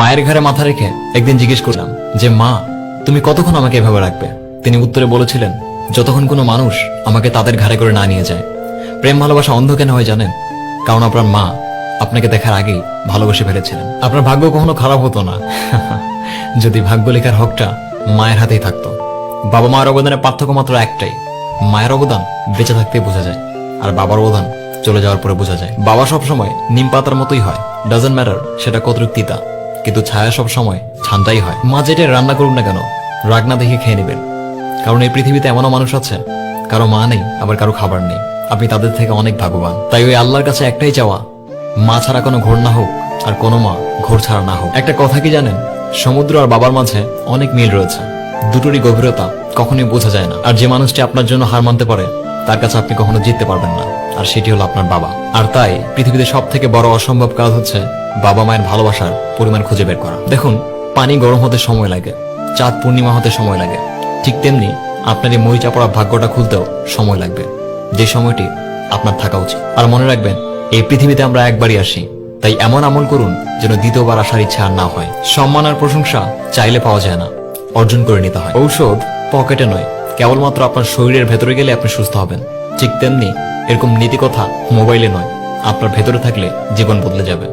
মায়ের ঘরে মাথা রেখে একদিন জিজ্ঞেস করলাম যে, মা, তুমি কতক্ষণ আমাকে এভাবে রাখবে? তিনি উত্তরে বলেছিলেন, যতক্ষণ কোনো মানুষ আমাকে তাদের ঘাড়ে করে না নিয়ে যায়। প্রেম, ভালোবাসা অন্ধ কেন হয় জানেন? কারণ আপনার মা আপনাকে দেখার আগেই ভালোবেসে ফেলেছিলেন। আপনার ভাগ্য কখনো খারাপ হতো না। যদি ভাগ্য লেখার হকটা মায়ের হাতেই থাকতো। বাবা মায়ের অবদানের পার্থক্য মাত্র একটাই, মায়ের অবদান বেঁচে থাকতেই বোঝা যায়। আর বাবার অবদান চলে যাওয়ার পরে বোঝা যায়। বাবা সব সময় নিম পাতার মতোই হয়। ডাজেন্ট ম্যাটার সেটা কতটুক তিতা। কিন্তু ছায়া সব সময় ঠান্ডাই হয়। মা যেটা রান্না করুন না কেন রাগ না দেখে খেয়ে নেবেন। কারণ এই পৃথিবীতে এমনও মানুষ আছে, কারও মা নেই, আবার কারও খাবার নেই। আপনি তাদের থেকে অনেক ভাগ্যবান। তাই ওই আল্লাহর কাছে একটাই চাওয়া, মা ছাড়া কোনো ঘোর না হোক আর কোনো মা ঘোর ছাড়া না হোক। একটা কথা কি জানেন? সমুদ্র আর বাবার মাঝে অনেক মিল রয়েছে। দুটোরই গভীরতা কখনোই বোঝা যায় না। আর যে মানুষটি আপনার জন্য হার মানতে পারে তার কাছে আপনি কখনো জিততে পারবেন না। আর সেটি হলো আপনার বাবা। আর তাই পৃথিবীতে সব থেকে বড় অসম্ভব কাজ হচ্ছে বাবা মায়ের ভালোবাসার পরিমাণ খুঁজে বের করা। দেখুন, পানি গরম হতে সময় লাগে, চাঁদ পূর্ণিমা হতে সময় লাগে। ঠিক তেমনি আপনার এই মরিচা পড়া ভাগ্যটা খুলতেও সময় লাগবে। যে সময়টি আপনার থাকা উচিত। আর মনে রাখবেন, এই পৃথিবীতে আমরা একবারই আসি। তাই এমন আমল করুন যেন দ্বিতীয়বার আসার ইচ্ছা আর না হয়। সম্মান আর প্রশংসা চাইলে পাওয়া যায় না। অর্জন করে নিতে হয়। ঔষধ পকেটে নয় কেবলমাত্র আপনার শরীরের ভেতরে গেলে আপনি সুস্থ হবেন। ঠিক তেমনি এরকম নীতিকথা মোবাইলে নয়, আপনার ভেতরে থাকলে জীবন বদলে যাবে।